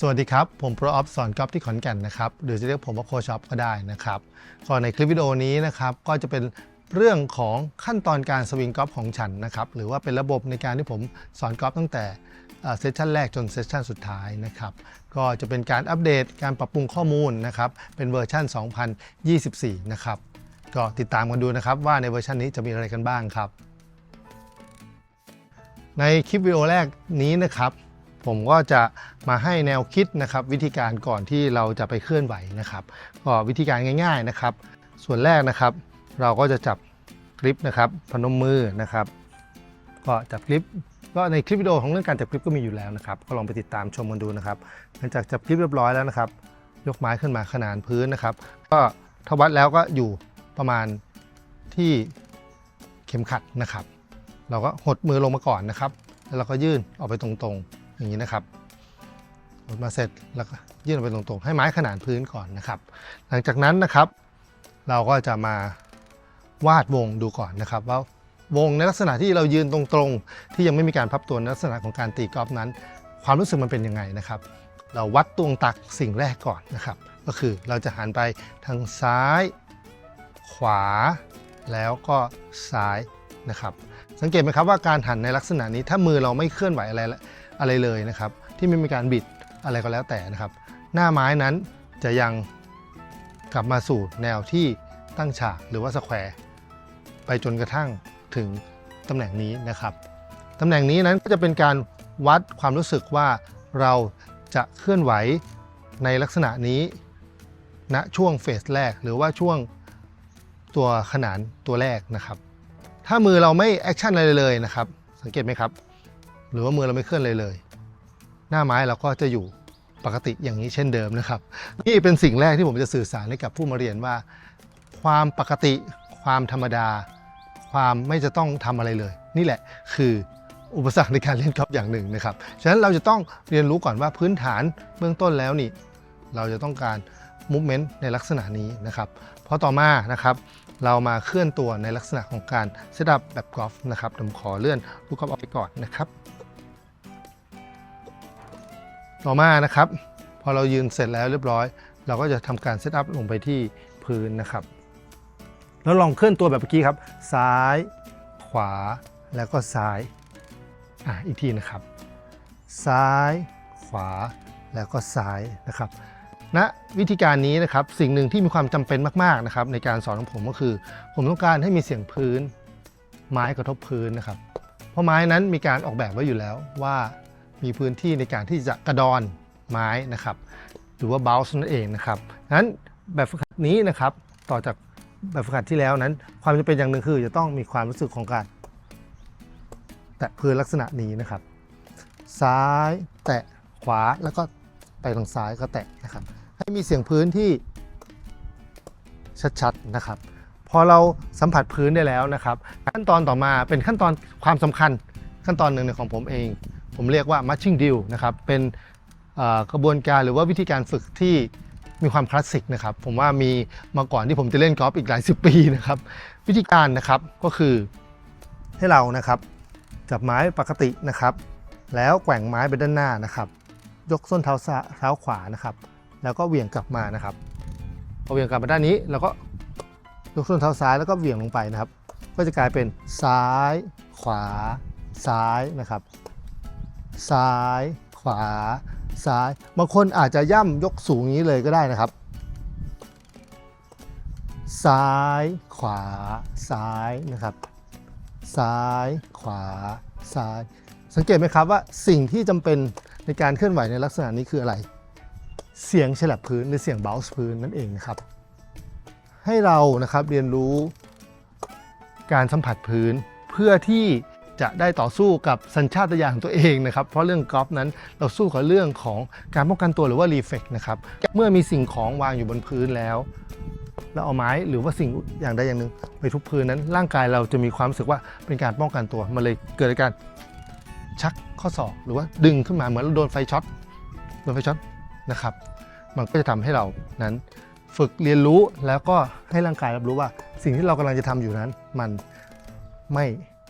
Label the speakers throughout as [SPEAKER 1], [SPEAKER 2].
[SPEAKER 1] สวัสดีครับ ผมโปรออฟสอนกอล์ฟที่ขอนแก่นนะครับ หรือจะเรียกผมว่าโคชออฟก็ได้นะครับก็ในคลิปวิดีโอนี้นะครับ ก็จะเป็นเรื่องของขั้นตอนการสวิงกอล์ฟของฉันนะครับ หรือว่าเป็นระบบในการที่ผมสอนกอล์ฟตั้งแต่เซสชันแรกจนเซสชันสุดท้ายนะครับ ก็จะเป็นการอัปเดตการปรับปรุงข้อมูลนะครับ เป็นเวอร์ชัน 2024 นะครับ ก็ติดตามกันดูนะครับว่าในเวอร์ชันนี้จะมีอะไรกันบ้างครับ ในคลิปวิดีโอแรกนี้นะครับ ผมก็จะมาให้แนวคิดนะครับ วิธีการก่อนที่เราจะไปเคลื่อนไหวนะครับ ก็วิธีการง่ายๆนะครับ ส่วนแรกนะครับ เราก็จะจับกริปนะครับพนมมือนะครับ ก็จับกริปก็ในคลิปวิดีโอของเรื่องการจับกริปก็มีอยู่แล้วนะครับ ก็ลองไปติดตามชมกันดูนะครับหลังจากจับกริปเรียบร้อยแล้วนะครับ ยกไม้ขึ้นมาขนานพื้นนะครับ ก็ถ้าวัดแล้วก็อยู่ประมาณที่เข็มขัดนะครับ เราก็หดมือลงมาก่อนนะครับ แล้วเราก็ยื่นออกไปตรงๆ อย่างนี้นะครับหดมาเสร็จแล้วก็ยื่นออกไปตรงๆ ให้ไม้ขนานพื้นก่อนนะครับ หลังจากนั้นนะครับ เราก็จะมาวาดวงดูก่อนนะครับ ว่าวงในลักษณะที่เรายืนตรงๆ ที่ยังไม่มีการพับตัวในลักษณะของการตีกอล์ฟนั้น ความรู้สึกมันเป็นยังไงนะครับ เราวัดตวงตักสิ่งแรกก่อนนะครับ ก็คือเราจะหันไปทางซ้าย ขวา แล้วก็ซ้ายนะครับ สังเกตไหมครับว่าการหันในลักษณะนี้ถ้ามือเราไม่เคลื่อนไหวอะไร อะไรเลยนะครับ ที่ไม่มีการบิดอะไรก็แล้วแต่นะครับ หน้าไม้นั้นจะยังกลับมาสู่แนวที่ตั้งฉากหรือว่าสแควร์ไปจนกระทั่งถึงตำแหน่งนี้นะครับตำแหน่งนี้นั้นก็จะเป็นการวัดความรู้สึกว่าเราจะเคลื่อนไหวในลักษณะนี้ณช่วงเฟสแรกหรือว่าช่วงตัวขนานตัวแรกนะครับ ถ้ามือเราไม่แอคชั่นอะไรเลยนะครับ สังเกตไหมครับ หรือว่ามือเราไม่เคลื่อนเลยเลย หน้าไม้เราก็จะอยู่ปกติอย่างนี้เช่นเดิมนะครับ นี่เป็นสิ่งแรกที่ผมจะสื่อสารให้กับผู้มาเรียนว่า ความปกติ ความธรรมดา ความไม่จะต้องทำอะไรเลย นี่แหละคืออุปสรรคในการเล่นกอล์ฟอย่างหนึ่งนะครับ ฉะนั้นเราจะต้องเรียนรู้ก่อนว่าพื้นฐานเบื้องต้นแล้วนี่ เราจะต้องการมูฟเมนต์ในลักษณะนี้นะครับพอต่อมานะครับ เรามาเคลื่อนตัวในลักษณะของการเซตอัพแบบกอล์ฟนะครับผมขอเลื่อนลูกกอล์ฟออกไปก่อนนะครับ ต่อมานะครับ พอเรายืนเสร็จแล้วเรียบร้อย เราก็จะทำการเซตอัพลงไปที่พื้นนะครับ แล้วลองเคลื่อนตัวแบบเมื่อกี้ครับ ซ้าย ขวาแล้วก็ซ้ายอะอีกทีนะครับ ซ้าย ขวาแล้วก็ซ้ายนะครับณวิธีการนี้นะครับสิ่งหนึ่งที่มีความจำเป็นมากๆนะครับในการสอนของผมก็คือ ผมต้องการให้มีเสียงพื้น ไม้กระทบพื้นนะครับ เพราะไม้นั้นมีการออกแบบไว้อยู่แล้วว่า มีพื้นที่ในการที่จะกระดอนไม้นะครับหรือว่าเบลส์นั่นเองนะครับนั้นแบบฝึกหัดนี้นะครับต่อจากแบบฝึกหัดที่แล้วนั้น ความจำเป็นอย่างหนึ่งคือจะต้องมีความรู้สึกของการ แตะพื้นลักษณะนี้นะครับ ซ้ายแตะขวาแล้วก็ไปทางซ้ายก็แตะนะครับ ให้มีเสียงพื้นที่ชัดๆนะครับ พอเราสัมผัสพื้นได้แล้วนะครับ ขั้นตอนต่อมาเป็นขั้นตอนความสำคัญขั้นตอนหนึ่งของผมเอง ผมเรียกว่า matching drill นะครับ เป็นกระบวนการหรือว่าวิธีการฝึกที่มีความคลาสสิกนะครับ ผมว่ามีมาก่อนที่ผมจะเล่นกอล์ฟอีกหลายสิบปีนะครับ วิธีการนะครับก็คือให้เรานะครับจับไม้ปกตินะครับ แล้วแกว่งไม้ไปด้านหน้านะครับ ยกส้นเท้าเท้าขวานะครับ แล้วก็เหวี่ยงกลับมานะครับพอเหวี่ยงกลับมาด้านนี้เราก็ยกส้นเท้าซ้ายแล้วก็เหวี่ยงลงไปนะครับ ก็จะกลายเป็นซ้าย ขวา ซ้ายนะครับ ซ้าย ขวา ซ้าย บางคนอาจจะย่ำยกสูงอย่างนี้เลยก็ได้นะครับ ซ้าย ขวา ซ้ายนะครับ ซ้าย ขวา ซ้าย สังเกตไหมครับว่าสิ่งที่จำเป็นในการเคลื่อนไหวในลักษณะนี้คืออะไร เสียงฉลับพื้นหรือเสียง bounce พื้นนั่นเองนะครับ ให้เรานะครับเรียนรู้การสัมผัสพื้นเพื่อที่ จะได้ต่อสู้กับสัญชาตญาณของตัวเองนะครับ เพราะเรื่องกอล์ฟนั้นเราสู้กับเรื่องของการป้องกันตัวหรือว่ารีเฟกนะครับ เมื่อมีสิ่งของวางอยู่บนพื้นแล้วเราเอาไม้หรือว่าสิ่งอย่างใดอย่างหนึ่งไปทุบพื้นนั้น ร่างกายเราจะมีความรู้สึกว่าเป็นการป้องกันตัวมันเลยเกิดอาการชักข้อศอกหรือว่าดึงขึ้นมาเหมือนเราโดนไฟช็อตโดนไฟช็อตนะครับ มันก็จะทำให้เรานั้นฝึกเรียนรู้แล้วก็ให้ร่างกายรับรู้ว่าสิ่งที่เรากำลังจะทำอยู่นั้น มันไม่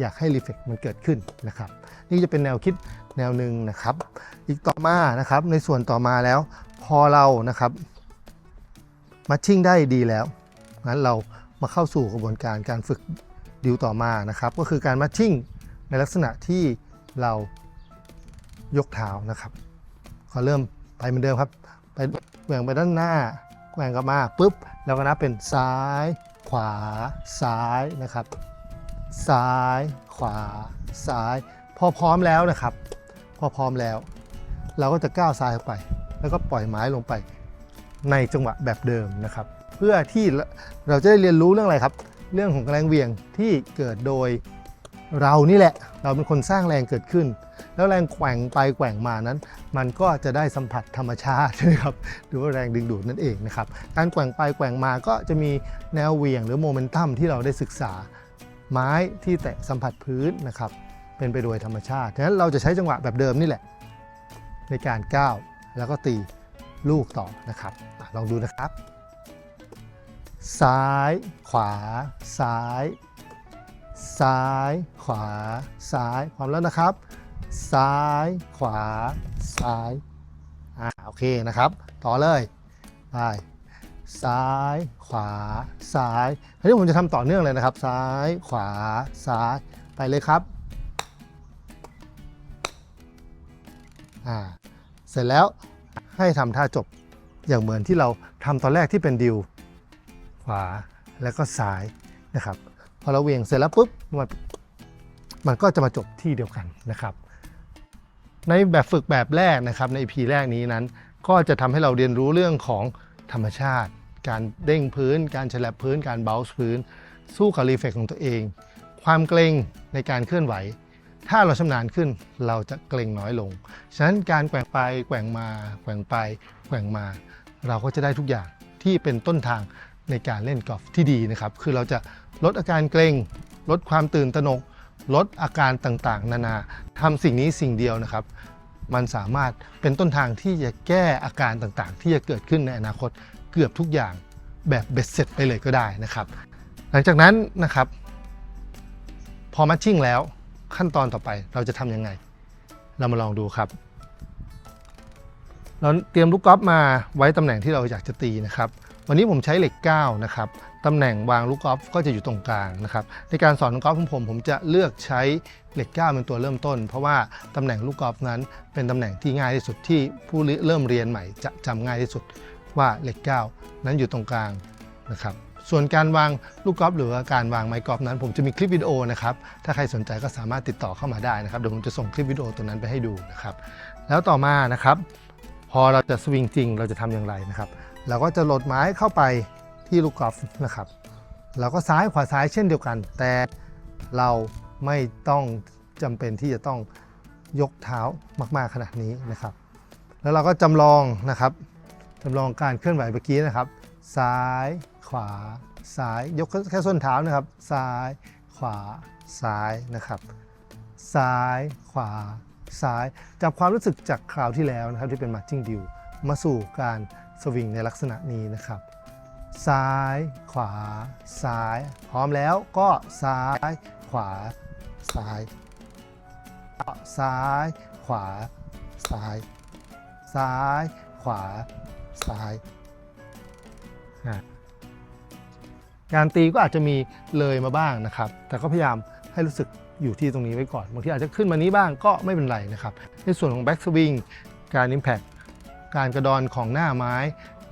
[SPEAKER 1] อยากให้รีเฟกมันเกิดขึ้นนะครับ นี่จะเป็นแนวคิดแนวหนึ่งนะครับ อีกต่อมานะครับในส่วนต่อมาแล้ว พอเรานะครับมัชชิ่งได้ดีแล้วงั้นเรามาเข้าสู่กระบวนการการฝึกดิวต่อมานะครับ ก็คือการมัชชิ่งในลักษณะที่เรายกเท้านะครับ ขอเริ่มไปเหมือนเดิมครับ ไปแหว่งไปด้านหน้าแหว่งกลับมาปุ๊บ แล้วก็นับเป็นซ้าย ขวาซ้ายนะครับ ซ้าย ขวา ซ้าย พอพร้อมแล้วนะครับ พอพร้อมแล้ว เราก็จะก้าวซ้ายออกไป แล้วก็ปล่อยไม้ลงไป ในจังหวะแบบเดิมนะครับ เพื่อที่เราจะได้เรียนรู้เรื่องอะไรครับ เรื่องของแรงเวียงที่เกิดโดยเรานี่แหละ เราเป็นคนสร้างแรงเกิดขึ้น แล้วแรงแกว่งไปแกว่งมานั้น มันก็จะได้สัมผัสธรรมชาตินะครับหรือว่าแรงดึงดูดนั่นเองนะครับ การแกว่งไปแกว่งมาก็จะมีแนวเวียงหรือโมเมนตัมที่เราได้ศึกษา ไม้ที่แตะสัมผัสพื้นนะครับเป็นไปโดยธรรมชาติฉะนั้นเราจะใช้จังหวะแบบเดิมนี่แหละ ในการก้าวแล้วก็ตีลูกต่อนะครับลองดูนะครับ ซ้าย ขวา ซ้าย ซ้าย ขวา ซ้ายพร้อมแล้วนะครับ ซ้าย ขวา ซ้ายอ่าโอเคนะครับ ต่อเลยไป ซ้ายขวา ซ้ายทีนี้ผมจะทำต่อเนื่องเลยนะครับ ซ้ายขวา ซ้ายไปเลยครับอ่าเสร็จแล้วให้ทำท่าจบอย่างเหมือนที่เราทำตอนแรกที่เป็นดิว ขวาแล้วก็ซ้ายนะครับ พอเราเวียงเสร็จแล้วปุ๊บมันมันก็จะมาจบที่เดียวกันนะครับ ในแบบฝึกแบบแรกนะครับใน EP แรกนี้นั้น ก็จะทำให้เราเรียนรู้เรื่องของธรรมชาติ การเด้งพื้น การฉลับพื้น การเบลส์พื้น สู้กับรีเฟกของตัวเอง ความเกรงในการเคลื่อนไหว ถ้าเราชำนาญขึ้นเราจะเกรงน้อยลง ฉะนั้นการแกว่งไปแกว่งมา แกว่งไปแกว่งมา เราก็จะได้ทุกอย่างที่เป็นต้นทางในการเล่นกอล์ฟที่ดีนะครับ คือเราจะลดอาการเกรงลดความตื่นตระหนก ลดอาการต่างๆ นานาทำสิ่งนี้สิ่งเดียวนะครับ มันสามารถเป็นต้นทางที่จะแก้อาการต่างๆ ที่จะเกิดขึ้นในอนาคต เกือบทุกอย่างแบบเบ็ดเสร็จไปเลยก็ได้นะครับ หลังจากนั้นนะครับ พอมัชชิ่งแล้วขั้นตอนต่อไปเราจะทำยังไง เรามาลองดูครับเราเตรียมลูกกอล์ฟมาไว้ตำแหน่งที่เราอยากจะตีนะครับ วันนี้ผมใช้เหล็ก9นะครับตำแหน่งวางลูกกอล์ฟก็จะอยู่ตรงกลางนะครับ ในการสอนลูกกอล์ฟของผมผมจะเลือกใช้เหล็ก9เป็นตัวเริ่มต้น เพราะว่าตำแหน่งลูกกอล์ฟนั้นเป็นตำแหน่งที่ง่ายที่สุดที่ผู้เริ่มเรียนใหม่จะจำง่ายที่สุด ว่าเหล็ก 9 นั้นอยู่ตรงกลางนะครับส่วนการวางลูกกอล์ฟหรือว่าการวางไม้กอล์ฟนั้น ผมจะมีคลิปวิดีโอนะครับ ถ้าใครสนใจก็สามารถติดต่อเข้ามาได้นะครับ เดี๋ยวผมจะส่งคลิปวิดีโอตัวนั้นไปให้ดูนะครับ แล้วต่อมานะครับ พอเราจะสวิงจริงเราจะทำอย่างไรนะครับ เราก็จะโหลดไม้เข้าไปที่ลูกกอล์ฟนะครับ เราก็ซ้ายขวาซ้ายเช่นเดียวกัน แต่เราไม่ต้องจำเป็นที่จะต้องยกเท้ามาก ๆขนาดนี้นะครับ แล้วเราก็จำลองนะครับ จำลองการเคลื่อนไหวเมื่อกี้นะครับ ซ้ายขวา ซ้ายยกแค่ส้นเท้านะครับ ซ้ายขวา ซ้ายนะครับ ซ้ายขวา ซ้ายจับความรู้สึกจากคราวที่แล้วนะครับที่เป็นมาร์จิ้งดิวมาสู่การสวิงในลักษณะนี้นะครับ ซ้ายขวา ซ้าย พร้อมแล้วก็ซ้ายขวา ซ้ายซ้าย ขวา ซ้าย ซ้าย ขวา ซ้ายอะการตีก็อาจจะมีเลยมาบ้างนะครับ แต่ก็พยายามให้รู้สึกอยู่ที่ตรงนี้ไว้ก่อน บางทีอาจจะขึ้นมานี้บ้างก็ไม่เป็นไรนะครับ ในส่วนของแบ็กสวิงการ Impact การกระดอนของหน้าไม้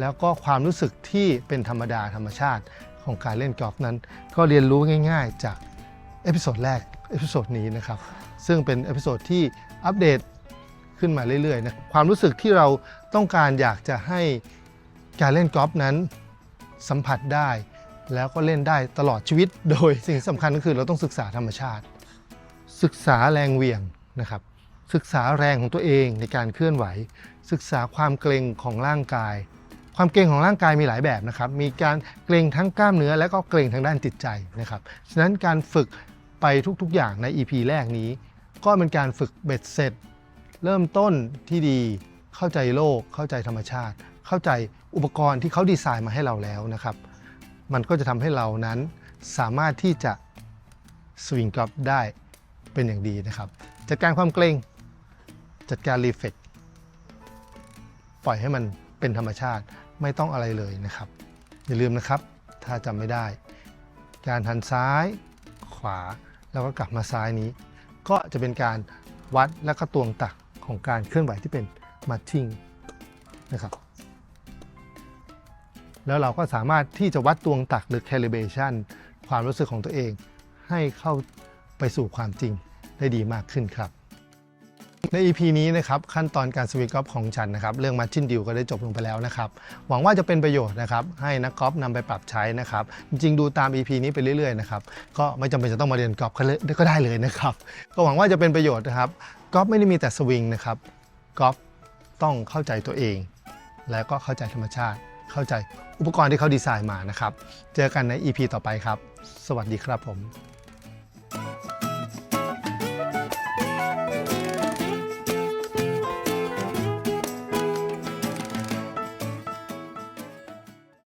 [SPEAKER 1] แล้วก็ความรู้สึกที่เป็นธรรมดาธรรมชาติของการเล่นกอล์ฟนั้น ก็เรียนรู้ง่ายๆจากเอพิโซดแรกเอพิโซดนี้นะครับ ซึ่งเป็นเอพิโซดที่อัปเดต ขึ้นมาเรื่อยๆนะความรู้สึกที่เราต้องการอยากจะให้การเล่นกอล์ฟนั้นสัมผัสได้ แล้วก็เล่นได้ตลอดชีวิต โดยสิ่งสำคัญก็คือเราต้องศึกษาธรรมชาติ ศึกษาแรงเหวี่ยงนะครับศึกษาแรงของตัวเองในการเคลื่อนไหว ศึกษาความเกร็งของร่างกาย ความเกร็งของร่างกายมีหลายแบบนะครับ มีการเกร็งทั้งกล้ามเนื้อและก็เกร็งทางด้านจิตใจนะครับ ฉะนั้นการฝึกไปทุกๆอย่างใน EP แรกนี้ ก็เป็นการฝึกเบ็ดเสร็จ เริ่มต้นที่ดีเข้าใจโลก เข้าใจธรรมชาติ เข้าใจอุปกรณ์ที่เขาดีไซน์มาให้เราแล้วนะครับ มันก็จะทำให้เรานั้นสามารถที่จะสวิงกอล์ฟได้เป็นอย่างดีนะครับ จัดการความเกรงจัดการรีเฟกปล่อยให้มันเป็นธรรมชาติไม่ต้องอะไรเลยนะครับ อย่าลืมนะครับ ถ้าจำไม่ได้ การหันซ้ายขวาแล้วก็กลับมาซ้ายนี้ ก็จะเป็นการวัดและก็ตวงตัก ของการเคลื่อนไหวที่เป็นมั t ชิ่งนะครับ แล้วเราก็สามารถที่จะวัดตวงตักหรือ calibration ความรู้สึกของตัวเอง ให้เข้าไปสู่ความจริงได้ดีมากขึ้นครับ ใน EP นี้นะครับขั้นตอนการสวิงกอล์ฟของฉันนะครับเรื่องมาชินดิวก็ได้จบลงไปแล้วนะครับหวังว่าจะเป็นประโยชน์นะครับให้นักกอล์ฟนำไปปรับใช้นะครับจริงๆดูตาม EP นี้ไปเรื่อยๆนะครับก็ไม่จำเป็นจะต้องมาเรียนกอล์ฟก็เลยก็ได้เลยนะครับก็หวังว่าจะเป็นประโยชน์นะครับกอล์ฟไม่ได้มีแต่สวิงนะครับกอล์ฟต้องเข้าใจตัวเอง แล้วก็เข้าใจธรรมชาติ เข้าใจอุปกรณ์ที่เขาดีไซน์มานะครับเจอกันใน EP ต่อไปครับ สวัสดีครับผม